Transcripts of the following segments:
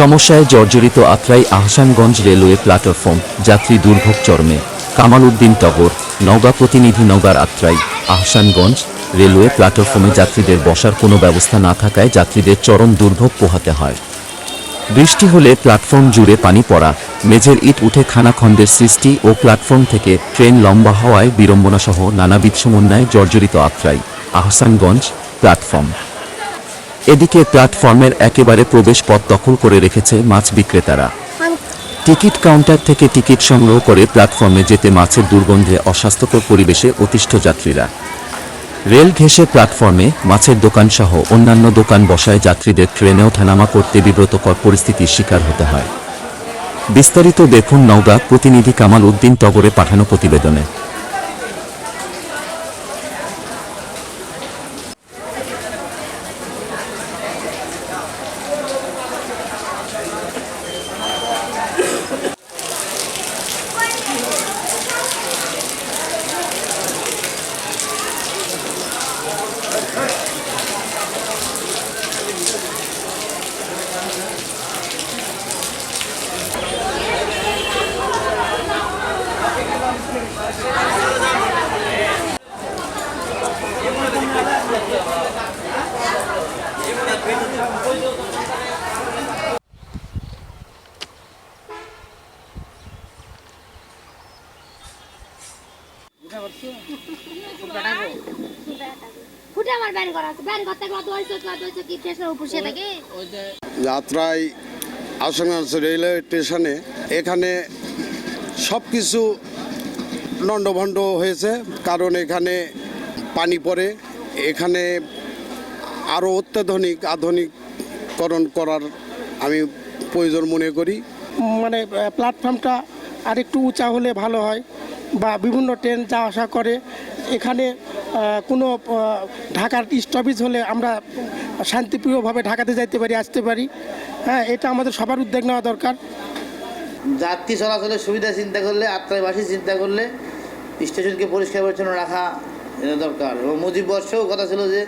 সমস্যায় জর্জরিত Atrai Ahsanganj railway platform, যাত্রী দুর্ভোগ চরমে। কামাল উদ্দিন টগর, নওগাঁ প্রতিনিধি নওগাঁর আত্রাই, আহসানগঞ্জ রেলওয়ে প্ল্যাটফর্মে যাত্রীদের বসার কোনো ব্যবস্থা না থাকায় যাত্রীদের চরম দুর্ভোগ পোহাতে হয়। বৃষ্টি হলে প্ল্যাটফর্ম জুড়ে পানি পড়া, মেঝের ইট উঠে খানাখন্দের সৃষ্টি ও প্ল্যাটফর্ম থেকে ট্রেন লম্বা হওয়ায় বিড়ম্বনাসহ নানাবিধ সমন্বয়ে জর্জরিত আত্রাই, আহসানগঞ্জ প্ল্যাটফর্ম। এদিকে প্ল্যাটফর্মের একেবারে প্রবেশ পথ দখল করে রেখেছে মাছ বিক্রেতারা। টিকিট কাউন্টার থেকে টিকিট সংগ্রহ করে প্ল্যাটফর্মে যেতে মাছের দুর্গন্ধে অস্বাস্থ্যকর পরিবেশে অতিষ্ঠ যাত্রীরা। রেল ঘেঁষে প্ল্যাটফর্মে মাছের দোকানসহ অন্যান্য দোকান বসায় যাত্রীদের ট্রেনে ওঠানামা করতে বিব্রতকর পরিস্থিতির শিকার হতে হয়। বিস্তারিত দেখুন নওগাঁ প্রতিনিধি কামাল উদ্দিন টগরে পাঠানো প্রতিবেদনে। যাত্রায় আসানগঞ্জ রেলওয়ে স্টেশনে। এখানে সব কিছু লণ্ডভণ্ড হয়েছে কারণ এখানে পানি পড়ে। এখানে আরও অত্যাধুনিক আধুনিককরণ করার আমি প্রয়োজন মনে করি। মানে প্ল্যাটফর্মটা আরেকটু উঁচা হলে ভালো হয়। বা বিভিন্ন ট্রেন যা আসা করে। এখানে কোনো ঢাকার স্টপেজ হলে আমরা শান্তিপ্রিয়ভাবে ঢাকাতে যাইতে পারি, আসতে পারি। হ্যাঁ এটা আমাদের সবার উদ্যোগ নেওয়া দরকার। যাত্রী চলাচলের সুবিধা চিন্তা করলে আত্রাইবাসী চিন্তা করলে, স্টেশনকে পরিষ্কার পরিচ্ছন্ন রাখা দরকার। এবং মুজিব বর্ষেও কথা ছিল যে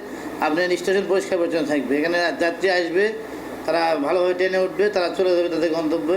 আপনার স্টেশন পরিষ্কার পরিচ্ছন্ন থাকবে। এখানে যাত্রী আসবে, তারা ভালোভাবে ট্রেনে উঠবে, তারা চলে যাবে তাদের গন্তব্যে।